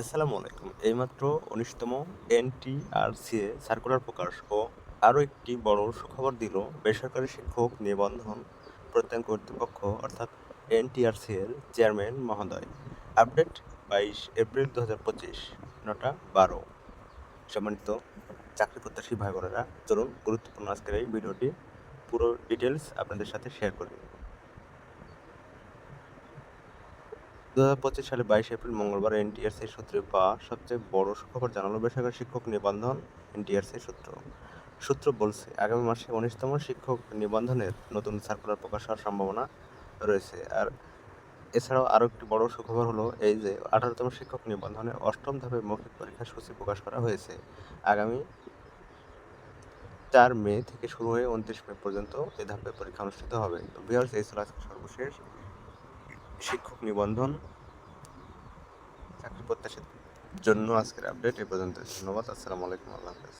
আসসালামু আলাইকুম। এইমাত্র উনিশতম এনটিআরসিএ সার্কুলার প্রকাশ ও আরও একটি বড় সুখবর দিল বেসরকারি শিক্ষক নিবন্ধন প্রত্যয়ন কর্তৃপক্ষ, অর্থাৎ এনটিআরসি এর চেয়ারম্যান মহোদয়। আপডেট বাইশ এপ্রিল দু হাজার পঁচিশ, নটা বারো। সম্মানিত চাকরি প্রত্যাশী ভাই বোনেরা চলুন গুরুত্বপূর্ণ আজকের এই ভিডিওটি পুরো ডিটেলস আপনাদের সাথে শেয়ার করি। দু হাজার পঁচিশ সালে বাইশ এপ্রিল মঙ্গলবার এনটিআরসি সূত্রে পাওয়া সবচেয়ে বড় সুখবর জানালো বেসরকারি শিক্ষক নিবন্ধন এনটিআরসি সূত্র। সূত্র বলছে, আগামী মাসে উনিশতম শিক্ষক নিবন্ধনের নতুন সার্কুলার প্রকাশ হওয়ার সম্ভাবনা রয়েছে। আর এছাড়াও আরও একটি বড় সুখবর হলো এই যে, আঠারোতম শিক্ষক নিবন্ধনের অষ্টম ধাপে মৌখিক পরীক্ষার সূচি প্রকাশ করা হয়েছে। আগামী চার মে থেকে শুরু হয়ে উনত্রিশ মে পর্যন্ত এ ধাপে পরীক্ষা অনুষ্ঠিত হবে। তো ভিউয়ার্স এই ছিল আজকে সর্বশেষ। শিক্ষক নিবন্ধন চাকরি প্রত্যাশীর জন্য আজকের আপডেট এ পর্যন্ত। ধন্যবাদ আসসালামু আলাইকুম আল্লাহ হাফেজ।